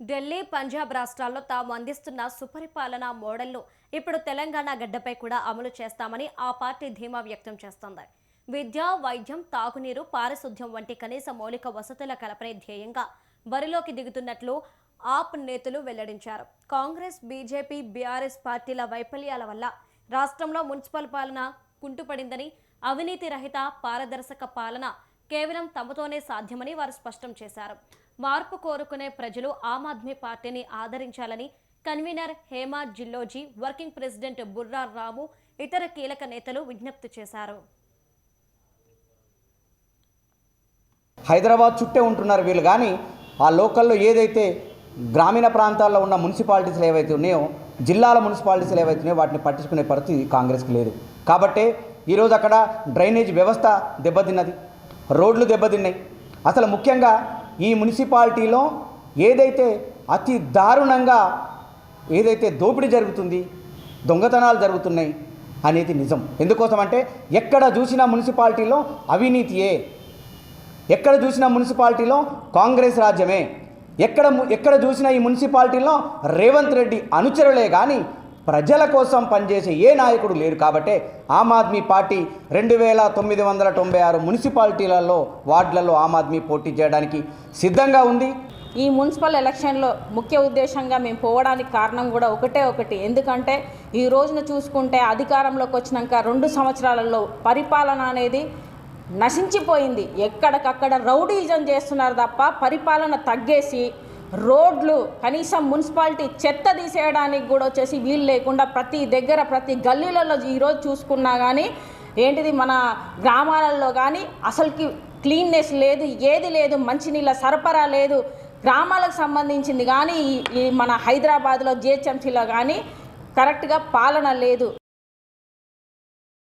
ఢిల్లీ పంజాబ్ రాష్ట్రాల్లో తాము అందిస్తున్న సుపరిపాలన మోడల్ను ఇప్పుడు తెలంగాణ గడ్డపై కూడా అమలు చేస్తామని ఆ పార్టీ ధీమా వ్యక్తం చేస్తోంది. విద్య వైద్యం తాగునీరు పారిశుద్ధ్యం వంటి కనీస మౌలిక వసతుల కల్పనే ధ్యేయంగా బరిలోకి దిగుతున్నట్లు ఆప్ నేతలు వెల్లడించారు. కాంగ్రెస్ బీజేపీ బీఆర్ఎస్ పార్టీల వైఫల్యాల వల్ల రాష్ట్రంలో మున్సిపల్ పాలన కుంటుపడిందని అవినీతి రహిత పారదర్శక పాలన కేవలం తమతోనే సాధ్యమని వారు స్పష్టం చేశారు. మార్పు కోరుకునే ప్రజలు ఆమ్ ఆద్మీ పార్టీని ఆదరించాలని convener Hema Jilloji working president Burra Ramu ఇతర కీలక నేతలు విజ్ఞప్తి చేశారు. హైదరాబాద్ చుట్టే ఉంటున్నారు వీళ్ళు కానీ ఆ లోకల్లో ఏదైతే గ్రామీణ ప్రాంతాల్లో ఉన్న మున్సిపాలిటీస్లు ఏవైతే ఉన్నాయో జిల్లాల మున్సిపాలిటీస్లు ఏవైతే ఉన్నాయో వాటిని పట్టించుకునే పరిస్థితి కాంగ్రెస్కి లేదు. కాబట్టే ఈరోజు అక్కడ డ్రైనేజ్ వ్యవస్థ దెబ్బతిన్నది రోడ్లు దెబ్బతిన్నాయి. అసలు ముఖ్యంగా ఈ మున్సిపాలిటీలో ఏదైతే అతి దారుణంగా ఏదైతే దోపిడీ జరుగుతుంది దొంగతనాలు జరుగుతున్నాయి అనేది నిజం. ఎందుకోసం అంటే ఎక్కడ చూసినా మున్సిపాలిటీలో అవినీతియే. ఎక్కడ చూసినా మున్సిపాలిటీలో కాంగ్రెస్ రాజ్యమే. ఎక్కడ ఎక్కడ చూసినా ఈ మున్సిపాలిటీలో రేవంత్ రెడ్డి అనుచరులే కానీ ప్రజల కోసం పనిచేసే ఏ నాయకుడు లేరు కాబట్టే ఆమ్ ఆద్మీ పార్టీ రెండు వేల తొమ్మిది వందల తొంభై ఆరు మున్సిపాలిటీలలో వార్డులలో ఆమ్ ఆద్మీ పోటీ చేయడానికి సిద్ధంగా ఉంది. ఈ మున్సిపల్ ఎలక్షన్లో ముఖ్య ఉద్దేశంగా మేము పోవడానికి కారణం కూడా ఒకటే ఒకటి. ఎందుకంటే ఈ రోజున చూసుకుంటే అధికారంలోకి వచ్చినాక రెండు సంవత్సరాలలో పరిపాలన అనేది నశించిపోయింది. ఎక్కడికక్కడ రౌడీజం చేస్తున్నారు తప్ప పరిపాలన తగ్గేసి రోడ్లు కనీసం మున్సిపాలిటీ చెత్త తీసేయడానికి కూడా వచ్చేసి వీలు లేకుండా ప్రతి దగ్గర ప్రతి గల్లీలలో ఈరోజు చూసుకున్నా కానీ ఏంటిది మన గ్రామాలలో కానీ అసలుకి క్లీన్నెస్ లేదు ఏది లేదు మంచినీళ్ళ సరఫరా లేదు. గ్రామాలకు సంబంధించింది కానీ ఈ- మన హైదరాబాద్లో జిహెచ్ఎంసీలో కానీ కరెక్ట్గా పాలన లేదు.